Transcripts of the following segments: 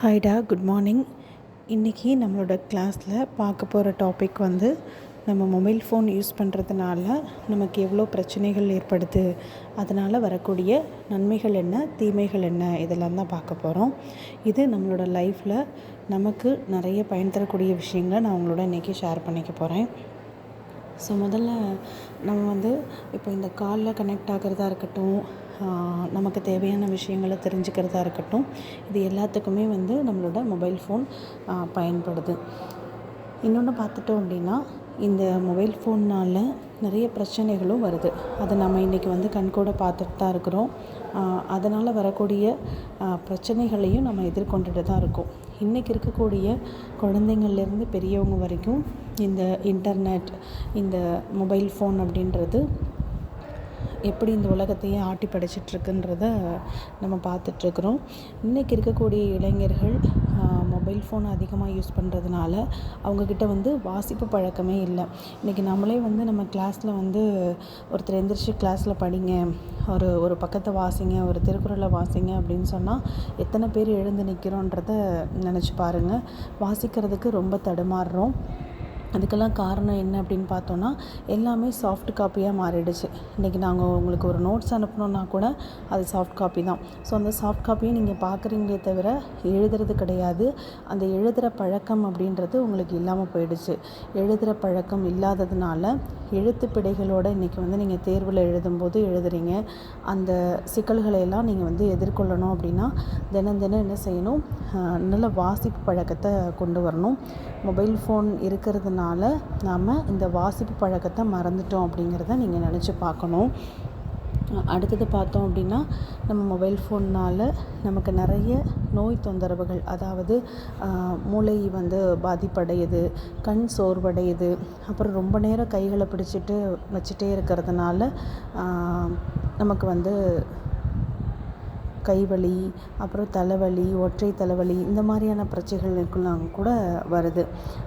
ஹாய்டா good morning இன்றைக்கி நம்மளோட கிளாஸில் பார்க்க போகிற டாபிக் வந்து நம்ம மொபைல் ஃபோன் யூஸ் பண்ணுறதுனால நமக்கு எவ்வளோ பிரச்சனைகள் ஏற்படுது? அதனால் வரக்கூடிய நன்மைகள் என்ன? தீமைகள் என்ன? இதெல்லாம் தான் பார்க்க போகிறோம் இது நம்மளோட லைஃப்பில் நமக்கு நிறைய பயன் தரக்கூடிய விஷயங்களை நான் உங்களோட இன்றைக்கி ஷேர் பண்ணிக்க போகிறேன் ஸோ முதல்ல நம்ம வந்து இப்போ இந்த காலில் கனெக்ட் ஆகிறதா இருக்கட்டும் நமக்கு தேவையான விஷயங்களை தெரிஞ்சுக்கிறதா இருக்கட்டும். இது எல்லாத்துக்குமே வந்து நம்மளோட மொபைல் ஃபோன் பயன்படுது. இன்னொன்று பார்த்துட்டோம் அப்படின்னா இந்த மொபைல் ஃபோன்னால் நிறைய பிரச்சனைகளும் வருது. அதை நம்ம இன்றைக்கி வந்து கண்கூட பார்த்துட்டு தான் இருக்கிறோம். அதனால் வரக்கூடிய பிரச்சனைகளையும் நம்ம எதிர்கொண்டுட்டு தான் இருக்கோம். இன்றைக்கி இருக்கக்கூடிய குழந்தைங்கள்லேருந்து பெரியவங்க வரைக்கும் இந்த இன்டர்நெட் இந்த மொபைல் ஃபோன் அப்படின்றது எப்படி இந்த உலகத்தையே ஆட்டி படைச்சிட்ருக்குன்றத நம்ம பார்த்துட்ருக்குறோம். இன்றைக்கி இருக்கக்கூடிய இளைஞர்கள் மொபைல் ஃபோன் அதிகமாக யூஸ் பண்ணுறதுனால அவங்கக்கிட்ட வந்து வாசிப்பு பழக்கமே இல்லை. இன்றைக்கி நம்மளே வந்து நம்ம கிளாஸில் வந்து ஒருத்தர் எந்திரிச்சு கிளாஸில் படிங்க ஒரு ஒரு பக்கத்தை வாசிங்க ஒரு திருக்குறளை வாசிங்க அப்படின்னு சொன்னால் எத்தனை பேர் எழுந்து நிற்கிறோன்றத நினச்சி பாருங்கள் வாசிக்கிறதுக்கு ரொம்ப தடுமாறுறோம். அதுக்கெல்லாம் காரணம் என்ன அப்படின்னு பார்த்தோன்னா எல்லாமே சாஃப்ட் காப்பியாக மாறிடுச்சு. இன்றைக்கி நாங்கள் உங்களுக்கு ஒரு நோட்ஸ் அனுப்பணுன்னா கூட அது சாஃப்ட் காப்பி தான். ஸோ அந்த சாஃப்ட் காப்பியை நீங்கள் பார்க்குறீங்களே தவிர எழுதுறது கிடையாது. அந்த எழுதுகிற பழக்கம் அப்படின்றது உங்களுக்கு இல்லாமல் போயிடுச்சு. எழுதுகிற பழக்கம் இல்லாததுனால எழுத்து பிழைகளோடு இன்றைக்கி வந்து நீங்கள் தேர்வில் எழுதும்போது எழுதுறீங்க. அந்த சிக்கல்களை எல்லாம் நீங்கள் வந்து எதிர்கொள்ளணும் அப்படின்னா தினம் தினம் என்ன செய்யணும்? நல்ல வாசிப்பு பழக்கத்தை கொண்டு வரணும். மொபைல் ஃபோன் இருக்கிறதுனால இருக்கிறதுனால நாம் இந்த வாசிப்பு பழக்கத்தை மறந்துட்டோம் அப்படிங்கிறத நீங்கள் நினச்சி பார்க்கணும். அடுத்தது பார்த்தோம் அப்படின்னா நம்ம மொபைல் ஃபோன்னால் நமக்கு நிறைய நோய் தொந்தரவுகள் அதாவது மூளை வந்து பாதிப்படையுது கண் சோர்வடையுது அப்புறம் ரொம்ப நேரம் கைகளை பிடிச்சிட்டு வச்சுட்டே இருக்கிறதுனால நமக்கு வந்து கைவலி அப்புறம் தலைவலி ஒற்றை தலைவலி இந்த மாதிரியான பிரச்சனைகளுக்கெல்லாம் கூட வருது.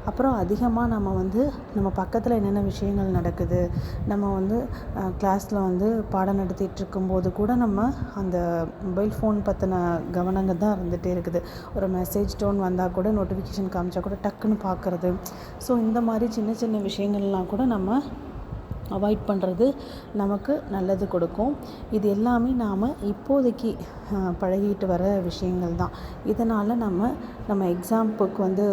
அப்புறம் அதிகமாக நம்ம வந்து நம்ம பக்கத்தில் என்னென்ன விஷயங்கள் நடக்குது நம்ம வந்து கிளாஸில் வந்து பாடம் நடத்திட்டுருக்கும்போது கூட நம்ம அந்த மொபைல் ஃபோன் பற்றின கவனங்கள் தான் இருந்துகிட்டே இருக்குது. ஒரு மெசேஜ் டோன் வந்தால் கூட நோட்டிஃபிகேஷன் காமிச்சா கூட டக்குன்னு பார்க்குறது ஸோ இந்த மாதிரி சின்ன சின்ன விஷயங்கள்லாம் கூட நம்ம அவாய்ட் பண்ணுறது நமக்கு நல்லது கொடுக்கும். இது எல்லாமே நாம் இப்போதைக்கு பழகிட்டு வர விஷயங்கள் தான். இதனால் நம்ம நம்ம எக்ஸாம்புக்கு வந்து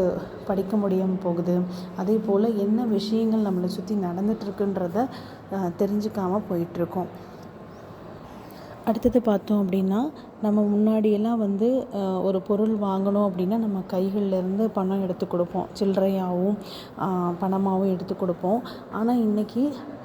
படிக்க முடியாமல் போகுது. அதே போல் என்ன விஷயங்கள் நம்மளை சுற்றி நடந்துகிட்ருக்குன்றத தெரிஞ்சுக்காமல் போயிட்டுருக்கோம் அடுத்தது பார்த்தோம் அப்படின்னா நம்ம முன்னாடியெல்லாம் வந்து ஒரு பொருள் வாங்கணும் அப்படின்னா நம்ம கைகள்லேருந்து பணம் எடுத்து கொடுப்போம். சில்லறையாகவும் பணமாகவும் எடுத்து கொடுப்போம். ஆனால் இன்றைக்கி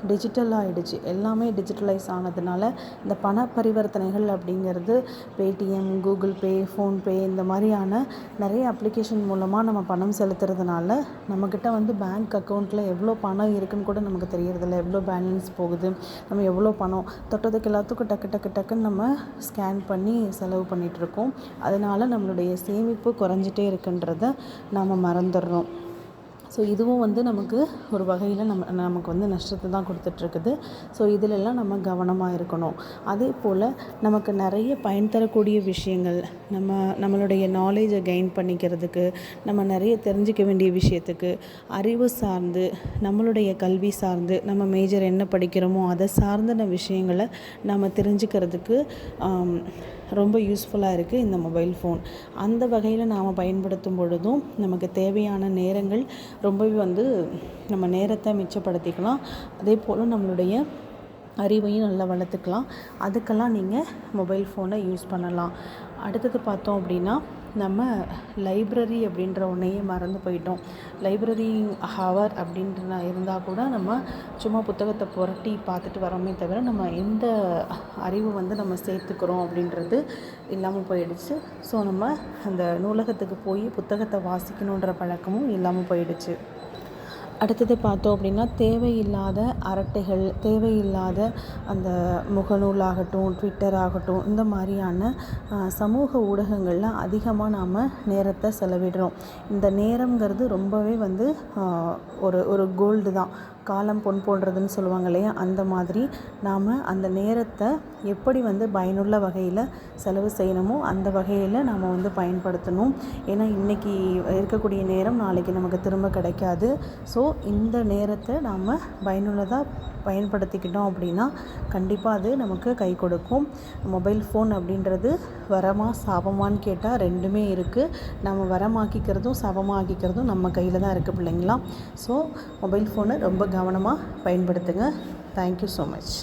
டிஜிட்டல் ஆகிடுச்சு எல்லாமே டிஜிட்டலைஸ் ஆனதுனால இந்த பண பரிவர்த்தனைகள் அப்படிங்கிறது பேடிஎம் கூகுள் பே ஃபோன்பே இந்த மாதிரியான நிறைய அப்ளிகேஷன் மூலமாக நம்ம பணம் செலுத்துறதுனால நம்மக்கிட்ட வந்து பேங்க் அக்கௌண்ட்டில் எவ்வளோ பணம் இருக்குன்னு கூட நமக்கு தெரியறதில்ல. எவ்வளோ பேலன்ஸ் போகுது? நம்ம எவ்வளோ பணம்? தொட்டதுக்கு எல்லாத்துக்கும் டக்கு டக்கு டக்குன்னு நம்ம ஸ்கேன் பண்ணி செலவு பண்ணிகிட்ருக்கோம் அதனால் நம்மளுடைய சேமிப்பு குறைஞ்சிட்டே இருக்குன்றத நாம் மறந்துடுறோம். ஸோ இதுவும் வந்து நமக்கு ஒரு வகையில் நம்ம நமக்கு வந்து நஷ்டத்தை தான் கொடுத்துட்ருக்குது ஸோ இதிலெல்லாம் நம்ம கவனமாக இருக்கணும். அதே போல் நமக்கு நிறைய பயன் தரக்கூடிய விஷயங்கள் நம்ம நம்மளுடைய நாலேஜை கெயின் பண்ணிக்கிறதுக்கு நம்ம நிறைய தெரிஞ்சிக்க வேண்டிய விஷயத்துக்கு அறிவு சார்ந்து நம்மளுடைய கல்வி சார்ந்து நம்ம மேஜர் என்ன படிக்கிறோமோ அதை சார்ந்த விஷயங்களை நம்ம தெரிஞ்சுக்கிறதுக்கு ரொம்ப யூஸ்ஃபுல்லாக இருக்குது இந்த மொபைல் ஃபோன் அந்த வகையில் நாம் பயன்படுத்தும் பொழுதும் நமக்கு தேவையான நேரங்கள் ரொம்பவே வந்து நம்ம நேரத்தை மிச்சப்படுத்திக்கலாம். அதே போல் நம்மளுடைய அறிவையும் நல்லா வளர்த்துக்கலாம். அதுக்கெல்லாம் நீங்கள் மொபைல் ஃபோனை யூஸ் பண்ணலாம். அடுத்தது பார்த்தோம் அப்படின்னா நம்ம லைப்ரரி அப்படின்ற ஒன்றையே மறந்து போயிட்டோம். லைப்ரரி ஹவர் அப்படின்ற இருந்தால் கூட நம்ம சும்மா புத்தகத்தை புரட்டி பார்த்துட்டு வரோமே தவிர நம்ம எந்த அறிவு வந்து நம்ம சேர்த்துக்கிறோம் அப்படின்றது இல்லாமல் போயிடுச்சு. ஸோ நம்ம அந்த நூலகத்துக்கு போய் புத்தகத்தை வாசிக்கணுன்ற பழக்கமும் இல்லாமல் போயிடுச்சு. அடுத்தது பார்த்தோம் அப்படின்னா தேவையில்லாத அரட்டைகள் தேவையில்லாத அந்த முகநூலாகட்டும் ட்விட்டர் ஆகட்டும் இந்த மாதிரியான சமூக ஊடகங்களில் அதிகமாக நாம் நேரத்தை செலவிடுறோம். இந்த நேரங்கிறது ரொம்பவே வந்து ஒரு ஒரு கோல்டு தான். காலம் பொன் போன்றதுன்னு சொல்லுவாங்க இல்லையா? அந்த மாதிரி நாம் அந்த நேரத்தை எப்படி வந்து பயனுள்ள வகையில் செலவு செய்யணுமோ அந்த வகையில் நாம் வந்து பயன்படுத்தணும். ஏன்னா இன்றைக்கி இருக்கக்கூடிய நேரம் நாளைக்கு நமக்கு திரும்ப கிடைக்காது. ஸோ இந்த நேரத்தை நாம் பயனுள்ளதாக பயன்படுத்திக்கிட்டோம் அப்படின்னா கண்டிப்பாக அது நமக்கு கை கொடுக்கும். மொபைல் ஃபோன் அப்படின்றது வரமா சாபமான்னு கேட்டால் ரெண்டுமே இருக்குது நம்ம வரமாக்கிக்கிறதும் சாபமாக்கிக்கிறதும் நம்ம கையில் தான் இருக்குது பிள்ளைங்களா. ஸோ மொபைல் ஃபோனை ரொம்ப கவனமாக பயன்படுத்துங்க. Thank you so much